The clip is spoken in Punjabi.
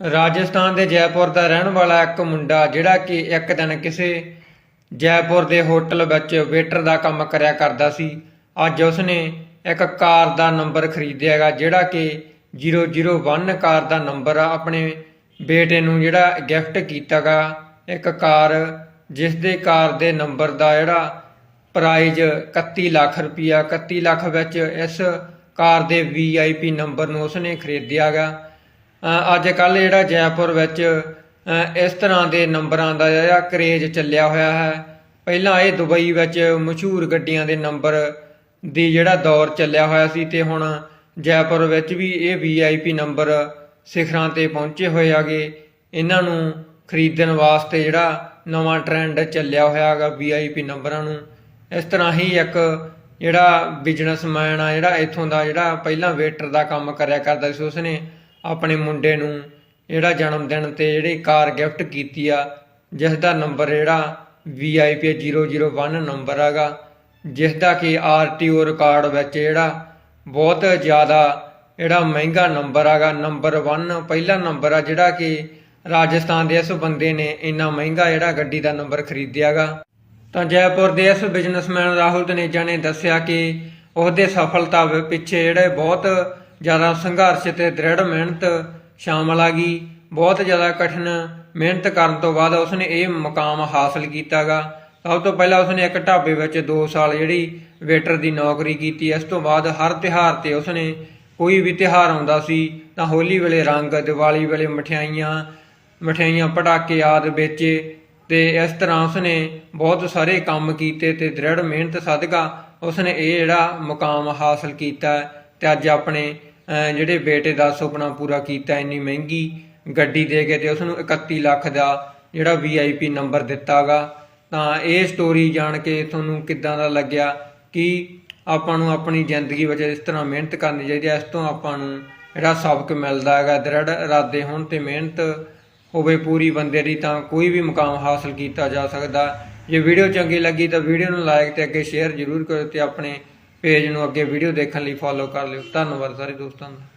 ਰਾਜਸਥਾਨ ਦੇ ਜੈਪੁਰ ਦਾ ਰਹਿਣ ਵਾਲਾ ਇੱਕ ਮੁੰਡਾ ਜਿਹੜਾ ਕਿ ਇੱਕ ਦਿਨ ਕਿਸੇ ਜੈਪੁਰ ਦੇ ਹੋਟਲ ਵਿੱਚ ਵੇਟਰ ਦਾ ਕੰਮ ਕਰਿਆ ਕਰਦਾ ਸੀ। ਅੱਜ ਉਸਨੇ ਇੱਕ ਕਾਰ ਦਾ ਨੰਬਰ ਖਰੀਦਿਆਗਾ ਜਿਹੜਾ ਕਿ 001 ਕਾਰ ਦਾ ਨੰਬਰ ਆਪਣੇ ਬੇਟੇ ਨੂੰ ਜਿਹੜਾ ਗਿਫਟ ਕੀਤਾਗਾ ਇੱਕ ਕਾਰ ਜਿਸ ਦੇ ਕਾਰ ਦੇ ਨੰਬਰ ਦਾ ਜਿਹੜਾ ਪ੍ਰਾਈਜ਼ 31 ਲੱਖ ਰੁਪਿਆ 31 ਲੱਖ ਵਿੱਚ ਇਸ ਕਾਰ ਦੇ ਵੀਆਈਪੀ ਨੰਬਰ ਨੂੰ ਉਸਨੇ ਖਰੀਦਿਆਗਾ ਅ, ਅੱਜ ਕੱਲ ਜਿਹੜਾ ਜੈਪੁਰ ਵਿੱਚ ਇਸ ਤਰ੍ਹਾਂ ਦੇ ਨੰਬਰਾਂ ਦਾ ਜਿਹੜਾ ਕਰੇਜ ਚੱਲਿਆ ਹੋਇਆ ਹੈ। ਪਹਿਲਾਂ ਇਹ ਦੁਬਈ ਵਿੱਚ ਮਸ਼ਹੂਰ ਗੱਡੀਆਂ ਦੇ ਨੰਬਰ ਦੀ ਜਿਹੜਾ ਦੌਰ ਚੱਲਿਆ ਹੋਇਆ ਸੀ ਤੇ ਹੁਣ ਜੈਪੁਰ ਵਿੱਚ ਵੀ ਇਹ ਵੀਆਈਪੀ ਨੰਬਰ ਸਿਖਰਾਂ ਤੇ ਪਹੁੰਚੇ ਹੋਏ ਆਗੇ ਇਹਨਾਂ ਨੂੰ ਖਰੀਦਣ ਵਾਸਤੇ ਜਿਹੜਾ ਨਵਾਂ ਟ੍ਰੈਂਡ ਚੱਲਿਆ ਹੋਇਆ ਹੈਗਾ ਵੀਆਈਪੀ ਨੰਬਰਾਂ ਨੂੰ। ਇਸ ਤਰ੍ਹਾਂ ਹੀ ਇੱਕ ਜਿਹੜਾ ਬਿਜ਼ਨਸਮੈਨ ਆ, ਜਿਹੜਾ ਇੱਥੋਂ ਦਾ ਜਿਹੜਾ ਪਹਿਲਾਂ ਵੇਟਰ ਦਾ ਕੰਮ ਕਰਿਆ ਕਰਦਾ ਸੀ ਉਸਨੇ ਆਪਣੇ ਮੁੰਡੇ ਨੂੰ ਜਿਹੜਾ ਜਨਮ ਦਿਨ ਤੇ ਜਿਹੜੀ ਕਾਰ ਗਿਫਟ ਕੀਤੀ ਆ, ਜਿਸ ਦਾ ਨੰਬਰ ਜਿਹੜਾ VIP 001 ਨੰਬਰ ਹੈਗਾ, ਜਿਸ ਦਾ ਕਿ ਆਰਟੀਓ ਰਿਕਾਰਡ ਵਿੱਚ ਜਿਹੜਾ ਬਹੁਤ ਜ਼ਿਆਦਾ ਜਿਹੜਾ ਮਹਿੰਗਾ ਨੰਬਰ ਹੈਗਾ, ਨੰਬਰ 1 ਪਹਿਲਾ ਨੰਬਰ ਆ ਜਿਹੜਾ ਕਿ ਰਾਜਸਥਾਨ ਦੇ ਇਸ ਬੰਦੇ ਨੇ ਇੰਨਾ ਮਹਿੰਗਾ ਜਿਹੜਾ ਗੱਡੀ ਦਾ ਨੰਬਰ ਖਰੀਦਿਆਗਾ ਤਾਂ ਜੈਪੁਰ ਦੇ ਇਸ ਬਿਜ਼ਨਸਮੈਨ ਰਾਹੁਲ ਤਨੇਜਾ ਨੇ ਦੱਸਿਆ ਕਿ ਉਹਦੇ ਸਫਲਤਾ ਪਿੱਛੇ ਜਿਹੜੇ ਬਹੁਤ ਜ਼ਿਆਦਾ ਸੰਘਰਸ਼ ਤੇ ਦ੍ਰਿੜ ਮਿਹਨਤ ਸ਼ਾਮਲ ਆ ਗਈ। ਬਹੁਤ ਜ਼ਿਆਦਾ ਕਠਿਨ ਮਿਹਨਤ ਕਰਨ ਤੋਂ ਬਾਅਦ ਉਸਨੇ ਇਹ ਮੁਕਾਮ ਹਾਸਲ ਕੀਤਾਗਾ। ਸਭ ਤੋਂ ਪਹਿਲਾਂ ਉਸਨੇ ਇੱਕ ਢਾਬੇ ਵਿੱਚ 2 ਸਾਲ ਜਿਹੜੀ ਵੇਟਰ ਦੀ ਨੌਕਰੀ ਕੀਤੀ। ਇਸ ਤੋਂ ਬਾਅਦ ਹਰ ਤਿਹਾਰ ਤੇ ਉਸਨੇ ਕੋਈ ਵੀ ਤਿਹਾਰ ਆਉਂਦਾ ਸੀ ਤਾਂ ਹੋਲੀ ਵੇਲੇ ਰੰਗ, ਦੀਵਾਲੀ ਵੇਲੇ ਮਠਿਆਈਆਂ ਮਠਿਆਈਆਂ ਪਟਾਕੇ ਆਦਿ ਵੇਚੇ ਤੇ ਇਸ ਤਰ੍ਹਾਂ ਉਸਨੇ ਬਹੁਤ ਸਾਰੇ ਕੰਮ ਕੀਤੇ ਤੇ ਦ੍ਰਿੜ ਮਿਹਨਤ ਸਦਕਾ ਉਸਨੇ ਇਹ ਜਿਹੜਾ ਮੁਕਾਮ ਹਾਸਲ ਕੀਤਾ। ਤੇ ਅੱਜ ਆਪਣੇ ਜਿਹੜੇ ਬੇਟੇ ਦਾ ਸੁਪਨਾ ਪੂਰਾ ਕੀਤਾ, ਇੰਨੀ ਮਹਿੰਗੀ ਗੱਡੀ ਦੇ ਕੇ ਤੇ ਉਸਨੂੰ 31 ਲੱਖ ਦਾ ਜਿਹੜਾ ਵੀਆਈਪੀ ਨੰਬਰ ਦਿੱਤਾਗਾ। ਤਾਂ ਇਹ ਸਟੋਰੀ ਜਾਣ ਕੇ ਤੁਹਾਨੂੰ ਕਿੱਦਾਂ ਦਾ ਲੱਗਿਆ ਕਿ ਆਪਾਂ ਨੂੰ ਆਪਣੀ ਜ਼ਿੰਦਗੀ ਵਿੱਚ ਇਸ ਤਰ੍ਹਾਂ ਮਿਹਨਤ ਕਰਨੀ ਚਾਹੀਦੀ ਹੈ, ਇਸ ਤੋਂ ਆਪਾਂ ਨੂੰ ਜਿਹੜਾ ਸਬਕ ਮਿਲਦਾ ਹੈਗਾ, ਦ੍ਰਿੜ ਇਰਾਦੇ ਹੋਣ ਤੇ ਮਿਹਨਤ ਹੋਵੇ ਪੂਰੀ ਬੰਦੇ ਦੀ, ਤਾਂ ਕੋਈ ਵੀ ਮੁਕਾਮ ਹਾਸਲ ਕੀਤਾ ਜਾ ਸਕਦਾ। ਜੇ ਵੀਡੀਓ ਚੰਗੀ ਲੱਗੀ ਤਾਂ ਵੀਡੀਓ ਨੂੰ ਲਾਈਕ ਤੇ ਅੱਗੇ ਸ਼ੇਅਰ ਜ਼ਰੂਰ ਕਰੋ ਤੇ ਆਪਣੇ ਪੇਜ ਨੂੰ ਅੱਗੇ ਵੀਡੀਓ ਦੇਖਣ ਲਈ ਫੋਲੋ ਕਰ ਲਿਓ। ਧੰਨਵਾਦ ਸਾਰੇ ਦੋਸਤਾਂ ਦਾ।